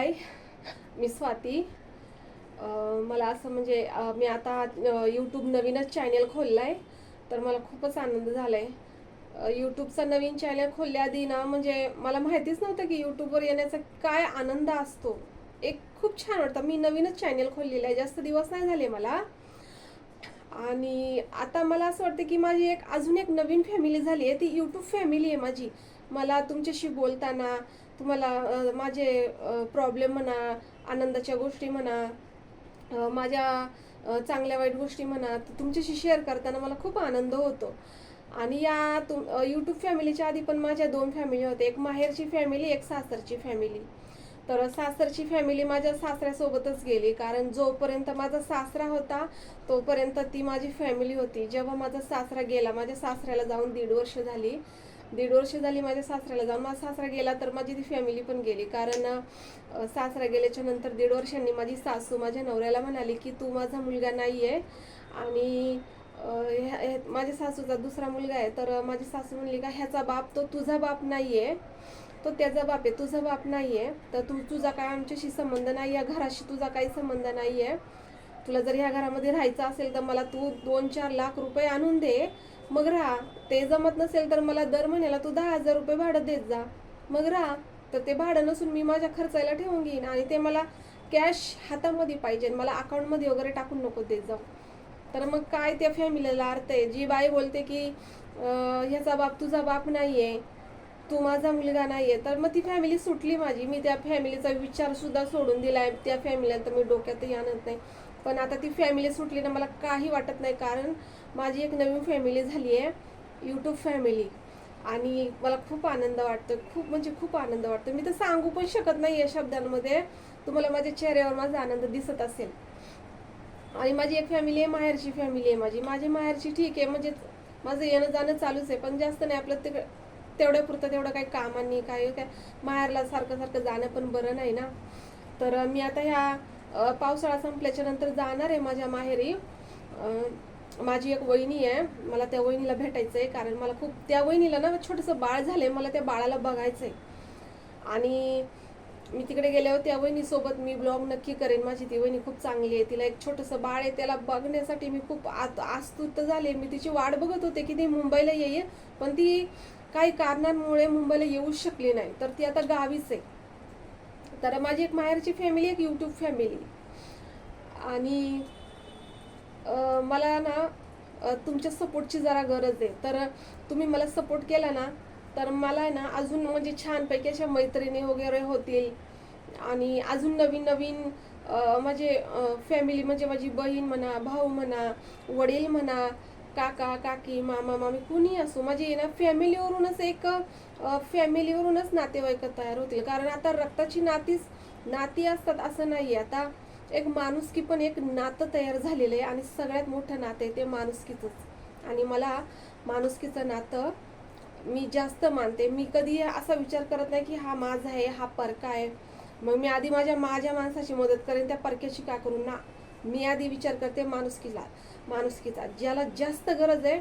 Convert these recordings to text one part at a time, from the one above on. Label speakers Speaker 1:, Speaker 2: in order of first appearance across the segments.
Speaker 1: हाय मी स्वाती. मला असं म्हणजे मी आता यूट्यूब नवीनच चॅनल खोलला आहे तर मला खूपच आनंद झाला आहे यूट्यूबचा नवीन चॅनल खोलल्याआधी ना म्हणजे मला माहितीच नव्हतं की यूट्यूबवर येण्याचा काय आनंद असतो. एक खूप छान वाटतं. मी नवीनच चॅनल खोललेलं आहे. जास्त दिवस नाही झाले मला. आणि आता मला असं वाटतं की माझी एक अजून एक नवीन फॅमिली झाली आहे. ती यूट्यूब फॅमिली आहे माझी. मला तुमच्याशी बोलताना तुम्हाला माझे प्रॉब्लेम म्हणा आनंदाच्या गोष्टी म्हणा माझ्या चांगल्या वाईट गोष्टी म्हणा तर तुमच्याशी शेअर करताना मला खूप आनंद होतो. आणि या तुम यूट्यूब फॅमिलीच्या आधी पण माझ्या दोन फॅमिली होत्या. एक माहेरची फॅमिली एक सासरची फॅमिली तर सासरची फॅमिली माझ्या सासऱ्यासोबतच गेली. कारण जोपर्यंत माझा सासरा होता तोपर्यंत ती माझी फॅमिली होती. जेव्हा माझा सासरा गेला माझ्या सासऱ्याला जाऊन दीड वर्ष झाली. दीड वर्ष झाली माझ्या सासऱ्याला जाऊन. माझा सासरा गेला तर माझी ती फॅमिली पण गेली. कारण सासरा गेल्याच्यानंतर दीड वर्षांनी माझी सासू माझ्या नवऱ्याला म्हणाली की तू माझा मुलगा नाही आहे आणि ह्या- ह्या- माझ्या सासूचा दुसरा मुलगा आहे. तर माझी सासू म्हणली का ह्याचा बाप तो तुझा बाप नाही आहे तो त्याचा बाप आहे तुझा बाप नाही आहे तर तू तुझा काय आमच्याशी संबंध नाही या घराशी तुझा काही संबंध नाही आहे तुला जर ह्या घरामध्ये राहायचं असेल तर मला तू दोन चार लाख रुपये आणून दे. मग राहा ते जमत नसेल तर मला दर महिन्याला तू दहा हजार रुपये भाडं देत जा. मग राहा तर ते भाडं नसून मी माझ्या खर्चाला ठेवून घेईन आणि ते मला कॅश हातामध्ये पाहिजे मला अकाउंटमध्ये वगैरे टाकून नको देत जाऊ. तर मग काय त्या फॅमिलीला अर्थ आहे? जी बाई बोलते की ह्याचा बाप तुझा बाप नाही आहे तू माझा मुलगा नाही आहे तर मग ती फॅमिली सुटली माझी. मी त्या फॅमिलीचा विचारसुद्धा सोडून दिला आहे त्या फॅमिलीला तर मी डोक्यातही आणत नाही. पण आता ती फॅमिली सुटली ना मला काही वाटत नाही. कारण माझी एक नवीन फॅमिली झाली आहे यूट्यूब फॅमिली आणि मला खूप आनंद वाटतो खूप म्हणजे खूप आनंद वाटतो मी तर सांगू पण शकत नाही या शब्दांमध्ये. तुम्हाला माझ्या चेहऱ्यावर माझा आनंद दिसत असेल. आणि माझी एक फॅमिली आहे माहेरची फॅमिली आहे माझी. माझी माहेरची ठीक आहे म्हणजे माझं येणं जाणं चालूच आहे. पण जास्त नाही आपलं ते तेवढ्या पुरतं तेवढं काही कामांनी काय काय माहेरला सारखं सारखं जाणं पण बरं नाही ना. तर मी आता ह्या पावसाळा संपल्याच्या नंतर जाणार आहे माझ्या माहेरी. माझी एक वहिनी आहे. मला त्या वहिनीला भेटायचं आहे कारण मला खूप त्या वहिनीला ना छोटंसं बाळ झालं आहे मला त्या बाळाला बघायचं आहे आणि मी तिकडे गेल्यावर त्या वहिनीसोबत मी ब्लॉग नक्की करेन. माझी ती वहिनी खूप चांगली आहे. तिला एक छोटंसं बाळ आहे. त्याला बघण्यासाठी मी खूप आत आस्तुत झाले. मी तिची वाट बघत होते की ती मुंबईला येईल पण ती काही कारणांमुळे मुंबईला येऊ शकली नाही. तर ती आता गावीच आहे. तर माझी एक माहेरची फॅमिली एक यूट्यूब फॅमिली आणि मला ना तुमच्या सपोर्टची जरा गरज आहे. तर तुम्ही मला सपोर्ट केला ना तर मला ना अजून म्हणजे छानपैकी अशा मैत्रिणी वगैरे होतील. आणि अजून नवीन नवीन माझे फॅमिली म्हणजे माझी बहीण म्हणा भाऊ म्हणा वडील म्हणा काका काकी मामा मामी कुणी असो माझी ना फॅमिलीवरूनच एक फॅमिलीवरूनच नातेवाईक तयार होतील. कारण आता रक्ताची नातीच नाती असतात असं नाही आता एक माणुसकी पण एक नातं तयार झालेलं आहे आणि सगळ्यात मोठं नातं आहे ते माणुसकीचंच. आणि मला माणुसकीचं नातं मी जास्त मानते. मी कधी असा विचार करत नाही की हा माझा आहे हा परका आहे. मग मी आधी माझ्या माझ्या माणसाची मदत करेन त्या परक्याची का करू? ना. मी आधी विचार करते माणुसकीला. माणुसकीचा. ज्याला जास्त गरज आहे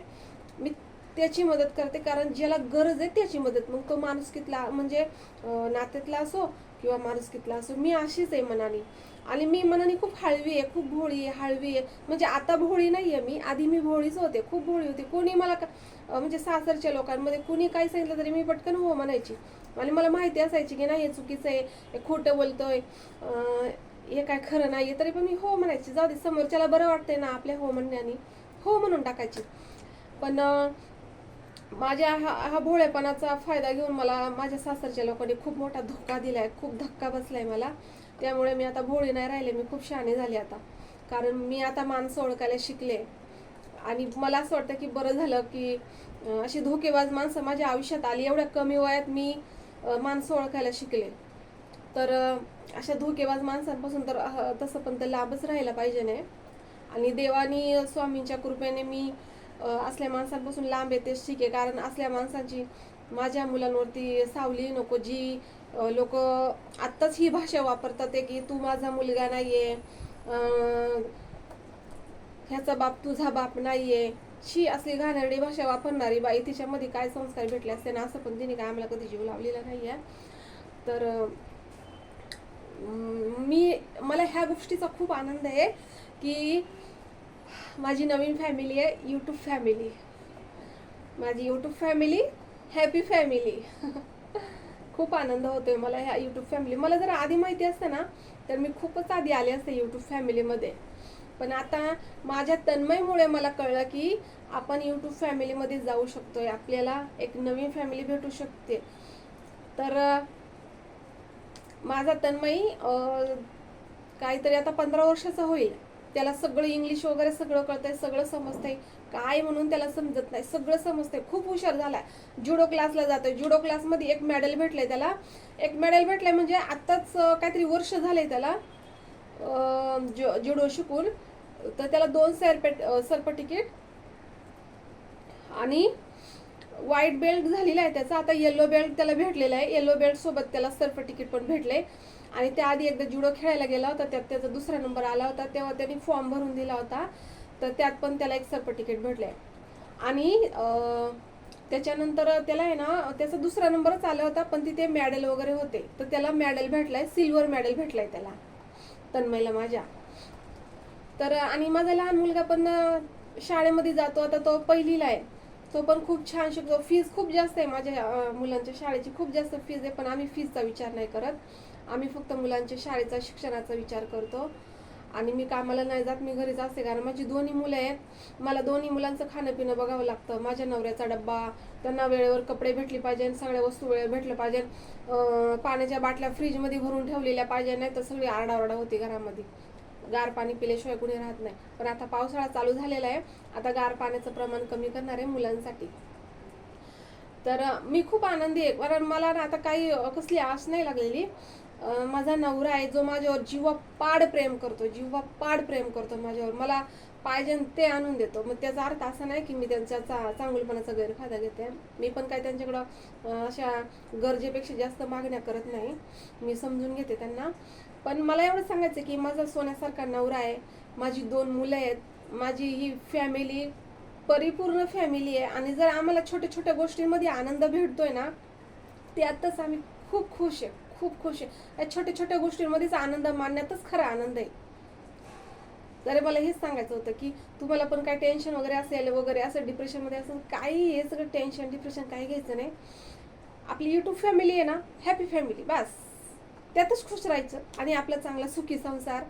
Speaker 1: मी त्याची मदत करते कारण ज्याला गरज आहे त्याची मदत. मग तो माणुसकीतला म्हणजे नात्यातला असो किंवा माणुसकीतला असो मी अशीच आहे मनाने आणि मी मनाने खूप हळवी आहे खूप भोळी आहे हळवी आहे. म्हणजे आता भोळी नाही आहे मी आधी मी भोळीच होते खूप भोळी होती. कोणी मला का- म्हणजे सासरच्या लोकांमध्ये कुणी काही सांगितलं तरी मी पटकन हो म्हणायची. आणि मला माहिती असायची की नाही हे चुकीचं आहे हे खोटं बोलतोय. हे काय खरं नाही तरी पण मी हो म्हणायची. जाऊ दे समोरच्याला बरं वाटतंय ना आपल्या हो म्हणण्याने. हो म्हणून टाकायची. पण माझ्या हा हा भोळेपणाचा फायदा घेऊन मला माझ्या सासरच्या लोकांनी खूप मोठा धोका दिलाय खूप धक्का बसलाय मला. त्यामुळे मी आता भोळी नाही राहिले मी खूप शहाणी झाली आता. कारण मी आता माणसं ओळखायला शिकले. आणि मला असं वाटतं की बरं झालं की अशी धोकेबाज माणसं माझ्या आयुष्यात आली एवढ्या कमी वयात मी माणसं ओळखायला शिकले. तर अशा धोकेबाज माणसांपासून तर तसं पण तर लांबच राहायला पाहिजे नाही आणि देवानी स्वामींच्या कृपेने मी असल्या माणसांपासून लांब येतेच ठीक आहे. कारण असल्या माणसांची माझ्या मुलांवरती सावली नको जी लोक आत्ताच ही भाषा वापरतात आहे की तू माझा मुलगा नाही आहे ह्याचा बाप तुझा बाप नाही आहे शी असली घाणेरडी भाषा वापरणारी बाई तिच्यामध्ये काय संस्कार भेटले असते ना असं पण तिने काय आम्हाला कधी जीव लावलेला आहे तर मी मला ह्या गोष्टीचा खूप आनंद आहे की माझी नवीन फॅमिली आहे यूट्यूब फॅमिली माझी यूट्यूब फॅमिली हॅपी फॅमिली खूप आनंद होतोय मला ह्या यूट्यूब फॅमिली मला जर आधी माहिती असतं ना तर मी खूपच आधी आले असते यूट्यूब फॅमिलीमध्ये पण आता माझ्या तन्मयमुळे मला कळलं की आपण यूट्यूब फॅमिलीमध्ये जाऊ शकतोय. आपल्याला एक नवीन फॅमिली भेटू शकते. तर माझा तन्मयी काहीतरी आता पंधरा वर्षाचा होईल. त्याला सगळं इंग्लिश वगैरे सगळं कळतंय सगळं समजतंय. काय म्हणून त्याला समजत नाही सगळं समजतंय. खूप हुशार झालाय. जुडो क्लासला जातोय. जुडो क्लासमध्ये एक मेडल भेटलंय त्याला. एक मेडल भेटलंय म्हणजे आत्ताच काहीतरी वर्ष झालंय त्याला अं, जुडो शिकून. तर त्याला दोन सर्पेट सर्पटिकेट. आणि व्हाईट बेल्ट झालेला आहे त्याचा. आता येलो बेल्ट त्याला भेटलेला आहे. येलो बेल्ट सोबत त्याला तिकीट पण भेटले. आणि त्याआधी एकदा जुडो खेळायला गेला होता. त्यात त्याचा दुसरा नंबर आला होता. तेव्हा त्यांनी फॉर्म भरून दिला होता. तर त्यात पण त्याला एक सर्टिफिकेट भेटले. आणि त्याच्यानंतर त्याला आहे ना त्याचा दुसरा नंबरच आला होता. पण तिथे मॅडल वगैरे होते. तर त्याला मॅडल भेटलाय. सिल्वर मॅडल भेटलाय त्याला. तन्मयला माझ्या. तर आणि माझा लहान मुलगा पण शाळेमध्ये जातो. आता तो पहिलीला आहे. तो पण खूप छान शिकतो. फीज खूप जास्त आहे माझ्या मुलांच्या शाळेची. खूप जास्त फीज आहे पण आम्ही फीजचा विचार नाही करत. आम्ही फक्त मुलांच्या शाळेचा शिक्षणाचा विचार करतो. आणि मी कामाला नाही जात मी घरीच असते. कारण माझी दोन्ही मुलं आहेत. मला दोन्ही मुलांचं खाणं पिणं बघावं लागतं. माझ्या नवऱ्याचा डब्बा त्यांना वेळेवर कपडे भेटले पाहिजे सगळ्या वस्तू वेळेवर भेटल्या पाहिजे. पाण्याच्या बाटल्या फ्रीजमध्ये भरून ठेवलेल्या पाहिजे नाही तर सगळी आरडाओरडा होती घरामध्ये. गार पाणी पिल्याशिवाय कुणी राहत नाही. पण आता पावसाळा चालू झालेला आहे. आता गार पाण्याचं प्रमाण कमी करणार आहे मुलांसाठी. तर मी खूप आनंदी आहे. कारण मला ना आता काही कसली आस नाही लागलेली. माझा नवरा आहे जो माझ्यावर जीवा पाड प्रेम करतो जीवा पाड प्रेम करतो माझ्यावर. मला पाहिजे ते आणून देतो. मग त्याचा अर्थ असा नाही की मी त्यांच्या चा गैरफायदा घेते. मी पण काय त्यांच्याकडं अशा गरजेपेक्षा जास्त मागण्या करत नाही. मी समजून घेते त्यांना. पण मला एवढं सांगायचं की माझा सोन्यासारखा नवरा आहे माझी दोन मुलं आहेत माझी ही फॅमिली परिपूर्ण फॅमिली आहे. आणि जर आम्हाला छोट्या छोट्या गोष्टींमध्ये आनंद भेटतोय ना त्यातच आम्ही खूप खुश आहे खूप खुश आहे. या छोट्या छोट्या गोष्टींमध्येच आनंद मानण्यातच खरा आनंद आहे. तर मला हेच सांगायचं होतं की तुम्हाला पण काय टेन्शन वगैरे असेल वगैरे असं डिप्रेशनमध्ये असेल काही हे सगळं टेन्शन डिप्रेशन काही घ्यायचं नाही. आपली युट्यूब फॅमिली आहे ना हॅपी फॅमिली बस. त्यातच खुश राहायचं. आणि आपला चांगला सुखी संसार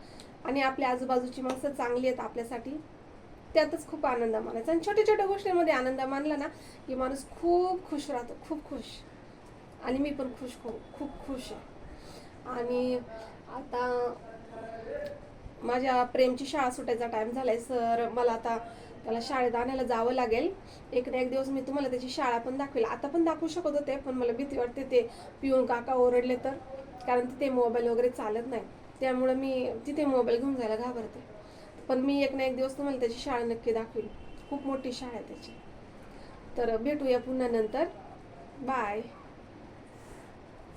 Speaker 1: आणि आपल्या आजूबाजूची माणसं चांगली आहेत आपल्यासाठी त्यातच खूप आनंद मानायचा. आणि छोट्या छोट्या गोष्टींमध्ये आनंद मानला ना की माणूस खूप खुश राहतो खूप खुश. आणि मी पण खुश खूप खूप खुश आहे. आणि आता माझ्या प्रेमची शाळा सुटायचा टाइम झालाय. सर मला आता त्याला शाळेत आणायला जावं लागेल. एक ना एक दिवस मी तुम्हाला त्याची शाळा पण दाखवेल. आता पण दाखवू शकत होते पण मला भीती वाटते ते पिऊन काका ओरडले तर. कारण तिथे मोबाईल वगैरे चालत नाही. त्यामुळं मी तिथे मोबाईल घेऊन जायला घाबरते. पण मी एक ना एक दिवस तुम्हाला त्याची शाळा नक्की दाखवेल खूप मोठी शाळा आहे त्याची. तर भेटूया पुन्हा नंतर. बाय